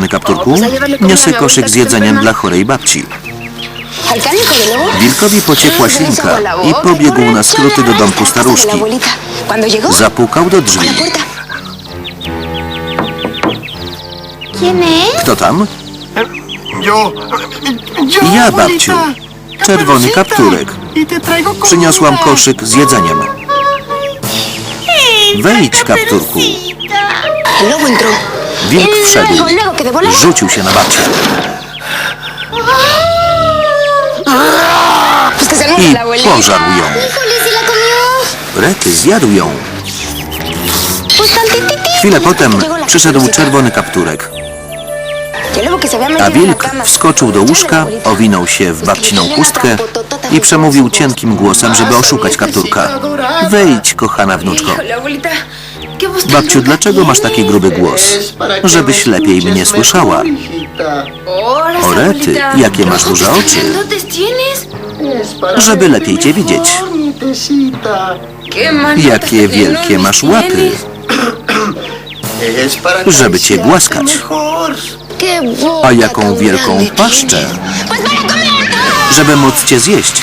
Czerwony kapturku, niosę koszyk z jedzeniem dla chorej babci. Wilkowi pociekła ślinka i pobiegł na skróty do domku staruszki. Zapukał do drzwi. Kto tam? Ja, babciu. Czerwony kapturek. Przyniosłam koszyk z jedzeniem. Wejdź, kapturku. Entró. Wilk wszedł. De volada. Rzucił się na babcię i pożarł ją. Rety zjadł ją. Chwilę potem przyszedł czerwony kapturek, a wilk wskoczył do łóżka, owinął się w babciną chustkę i przemówił cienkim głosem, żeby oszukać kapturka. Wejdź, kochana wnuczko. Híjole, abuelita. ¿Qué voz tan Babciu, dlaczego masz taki gruby głos? Żebyś lepiej mnie słyszała. O, rety, jakie masz duże ¿Qué oczy. Żeby lepiej cię widzieć. mejor, nietecita. ¿Qué manotas Jakie wielkie masz łapy. Żeby cię głaskać. A jaką wielką paszczę, żeby móc cię zjeść.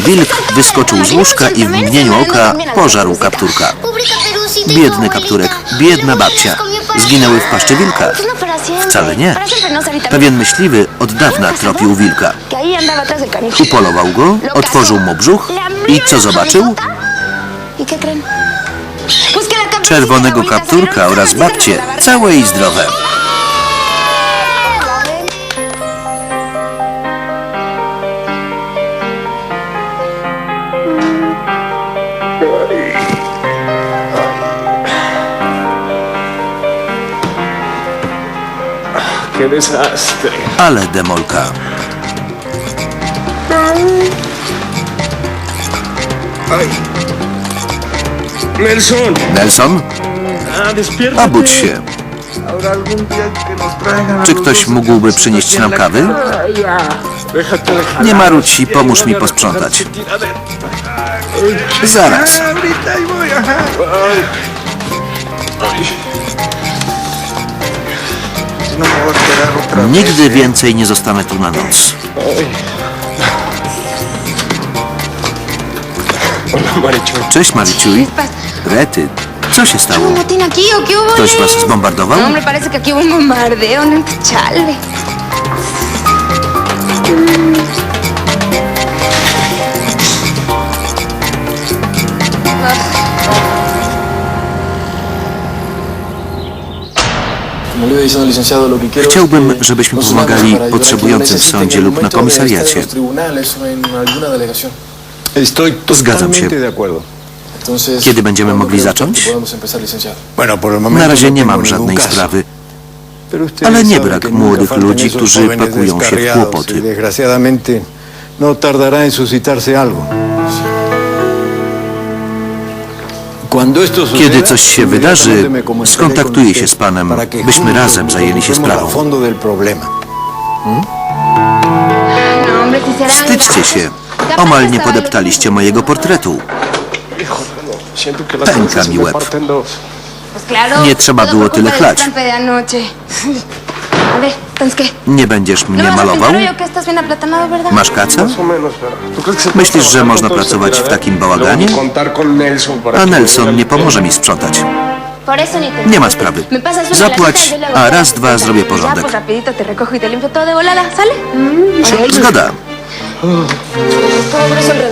Wilk wyskoczył z łóżka i w mgnieniu oka pożarł kapturka. Biedny kapturek, biedna babcia. Zginęły w paszczy wilka. Wcale nie. Pewien myśliwy od dawna tropił wilka. Upolował go, otworzył mu brzuch i co zobaczył? Czerwonego kapturka oraz babcie, całe i zdrowe. ¡Qué desastre! Ale demolka. ¡Nelson! Nelson, ¡Ah, despiértate! obudź się. Czy ktoś mógłby przynieść nam kawy? Nie marudź i pomóż mi posprzątać. Zaraz. Nigdy więcej nie zostanę tu na noc. Cześć Maryciuj. Rety, co się stało? Ktoś was zbombardował? No. Chciałbym, żebyśmy pomagali potrzebującym w sądzie lub na komisariacie. Zgadzam się. Kiedy będziemy ¿cuándo mogli zacząć? Na razie no nie mam żadnej sprawy, ale nie brak młodych ludzi, którzy pakują się w y kłopoty. no tardará en suscitarse algo. Kiedy coś się wydarzy, skontaktuję się z panem, byśmy razem zajęli się sprawą. Wstydźcie się. Omal nie podeptaliście mojego portretu. Pęka mi łeb. Nie trzeba było tyle chlać. Entonces qué. Nie będziesz ¿No mnie vas a malował? pintar hoy o qué? ¿Estás bien aplatanado, verdad? Masz kaca? Más o menos, pero... ¿Tú crees que se puede Myślisz, że trabajar można con todo este pracować w tiradero? takim bałaganie? Luego contar con Nelson para A que me Nelson nie pomoże mi sprzątać. Por eso ni te Nie ma sprawy. Me pasas una Zapłać, y yo le hago a raz, dwa zrobię Ya, porządek. pues rapidito te recojo y te limpio todo de volada, ¿sale? Órale. Zgoda.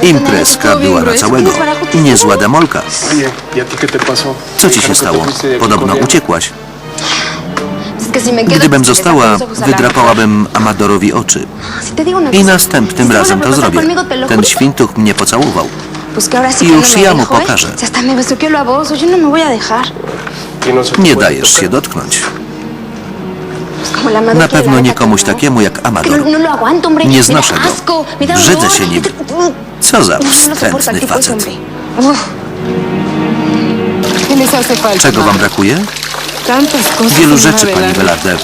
Imprezka była na całego. Niezła demolka. Oye, ¿y a ti qué te pasó? Co ci się stało? Podobno uciekłaś. Gdybym została, wydrapałabym Amadorowi oczy. I następnym razem to zrobię. Ten świntuch mnie pocałował. I już no ja mu pokażę. No no Nie dajesz się dotknąć. Na pewno nie komuś no. takiemu jak Amador. no, no. Nie znoszę go. Brzydzę się nim. No, Co za no, no wstrętny facet. Czego wam brakuje? Wielu rzeczy, pani. Velarde.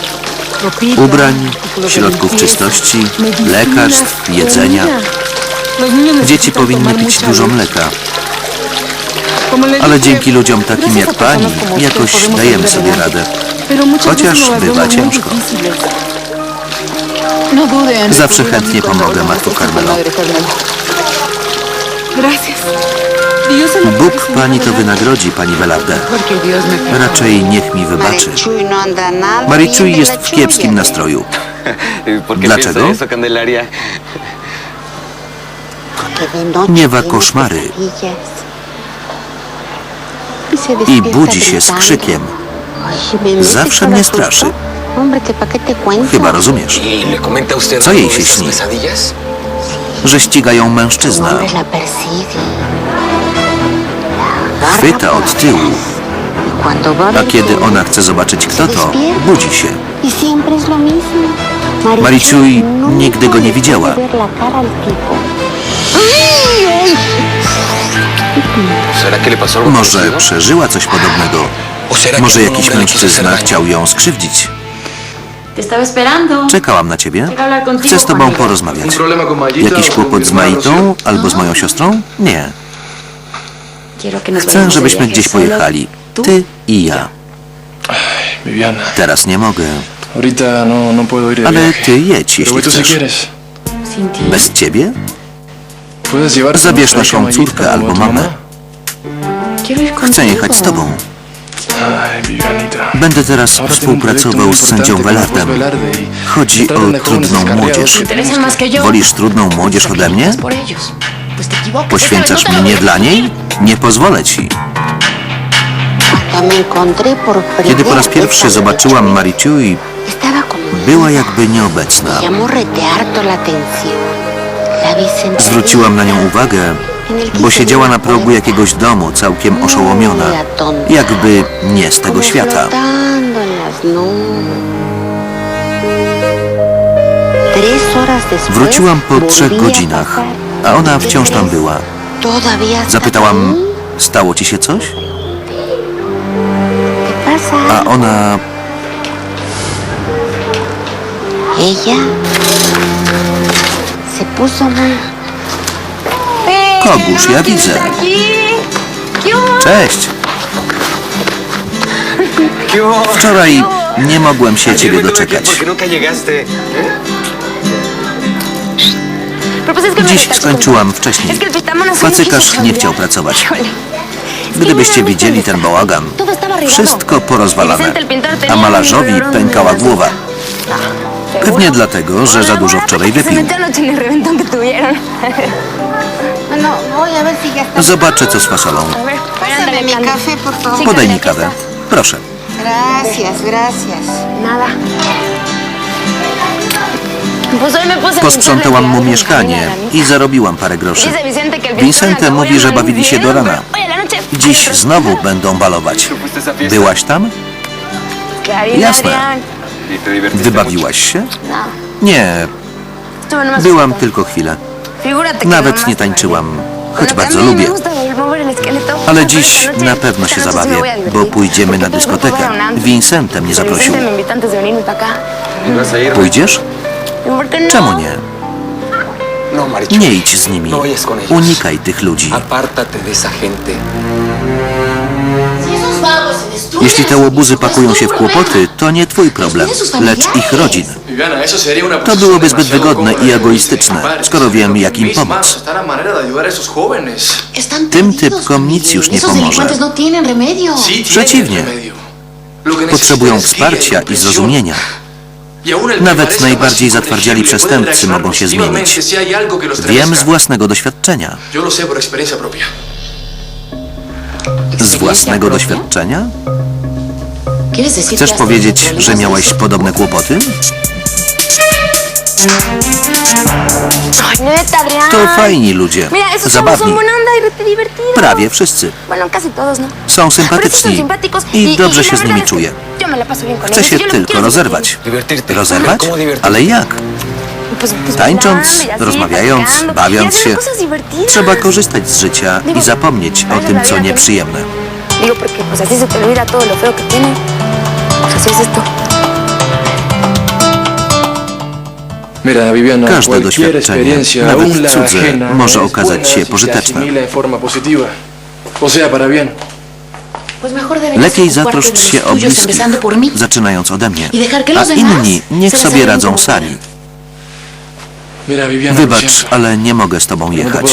Ubrań, środków czystości, lekarstw, jedzenia. Dzieci powinny pić dużo mleka, ale dzięki ludziom takim jak pani jakoś dajemy sobie radę. Chociaż bywa ciężko. No Zawsze chętnie pomogę, Matko Carmelo. Carmelo. Gracias. Bóg pani to wynagrodzi, pani Velarde. Raczej niech mi wybaczy. Marichuy jest w kiepskim nastroju. ¿Por qué Dlaczego? tiene koszmary i budzi się z krzykiem. Oye, ¿me metes Zawsze mnie straszy. Chyba rozumiesz, ¿Y Co jej się śni? że ścigają mężczyzna. Chwyta od tyłu, a kiedy ona chce zobaczyć kto to, budzi się. Mismo. Marichuy nigdy go nie widziała. puede ver la cara al tipo. ¿Será que le pasó algo Może przeżyła coś podobnego. ¿O será que Może algún jakiś mężczyzna chciał ją skrzywdzić. Czekałam na ciebie. Chcę z tobą porozmawiać. ¿Un problema con Mayita Jakiś kłopot z Maitą albo z moją siostrą? Nie. Chcę, żebyśmy gdzieś pojechali. Ty i ja. Teraz nie mogę. no, no Ale ty jedź, jeśli chcesz. Bez ciebie? Zabierz naszą córkę albo mamę. Chcę jechać z tobą. Będę teraz współpracował z sędzią Velardem. Velarde y Chodzi o trudną młodzież. Wolisz trudną młodzież ode mnie? Poświęcasz no te mnie lo dla niej? Nie pozwolę ci. Kiedy po raz pierwszy zobaczyłam como była jakby nieobecna. Zwróciłam na nią uwagę, bo siedziała na progu jakiegoś domu, całkiem oszołomiona, jakby nie z tego świata. Wróciłam po trzech godzinach. A ona wciąż tam była. Zapytałam, stało ci się coś? A ona, Ella se puso muy... Kogusz, ja widzę. Cześć. Wczoraj nie mogłem się ciebie doczekać. Dziś skończyłam wcześniej. Quiso nie chciał pracować. Gdybyście widzieli ten bałagan, wszystko porozwalane, a malarzowi pękała głowa. Pewnie dlatego, że za dużo wczoraj wypił. está. Zobaczę, co z fasolą. Podaj mi kawę. Proszę. Gracias, gracias. Nada. Posprzątałam mu mieszkanie i zarobiłam parę groszy. Vicente mówi, że bawili się do rana. Dziś znowu będą balować. Byłaś tam? Jasne. Adrián. ¿Y te divertiste Wybawiłaś się? No. Nie, byłam tylko chwilę. Nawet nie tańczyłam, choć bardzo lubię. Ale dziś na pewno się zabawię, bo pójdziemy na dyskotekę. fueron antes. Vincente mnie zaprosił. Pójdziesz? Czemu nie? No. Nie idź z nimi. No. Unikaj tych ludzi. Jeśli te łobuzy pakują się w kłopoty, to nie twój problem, lecz ich rodzin. To byłoby zbyt wygodne i egoistyczne, skoro wiem, jak im pomóc. Tym typkom nic już nie pomoże. no Przeciwnie. Potrzebują wsparcia i zrozumienia. Y aún el que Nawet najbardziej zatwardziali przestępcy mogą się zmienić. Wiem z własnego doświadczenia. Z własnego doświadczenia? ¿Quieres decir Chcesz powiedzieć, że miałeś podobne kłopoty? Ay, neta, Adrián. To fajni ludzie, Mira, esos chavos zabawni, son buena onda y rete divertidos. prawie wszyscy. Bueno, casi todos, ¿no? Są Pero son sympatyczni simpáticos i dobrze la się z verdad nimi es que czuję. Yo me la paso bien con Chcę ellos. się Yo lo que tylko quiero es rozerwać. Divertirte. Rozerwać? ¿Cómo divertirte? Ale jak? Pues, pues Tańcząc, bailando y así, rozmawiając, platicando, y bawiąc haciendo się, cosas divertidas. trzeba korzystać z życia i zapomnieć o tym, co nieprzyjemne. Digo, porque pues así se te olvida todo lo feo que tiene. Pues así es esto. Każde doświadczenie, nawet cudze, może okazać się si se pożyteczne. Lepiej zatroszcz się o bliskich, zaczynając ode mnie. Que A inni niech sobie radzą sami. Wybacz, ale nie mogę z tobą No jechać.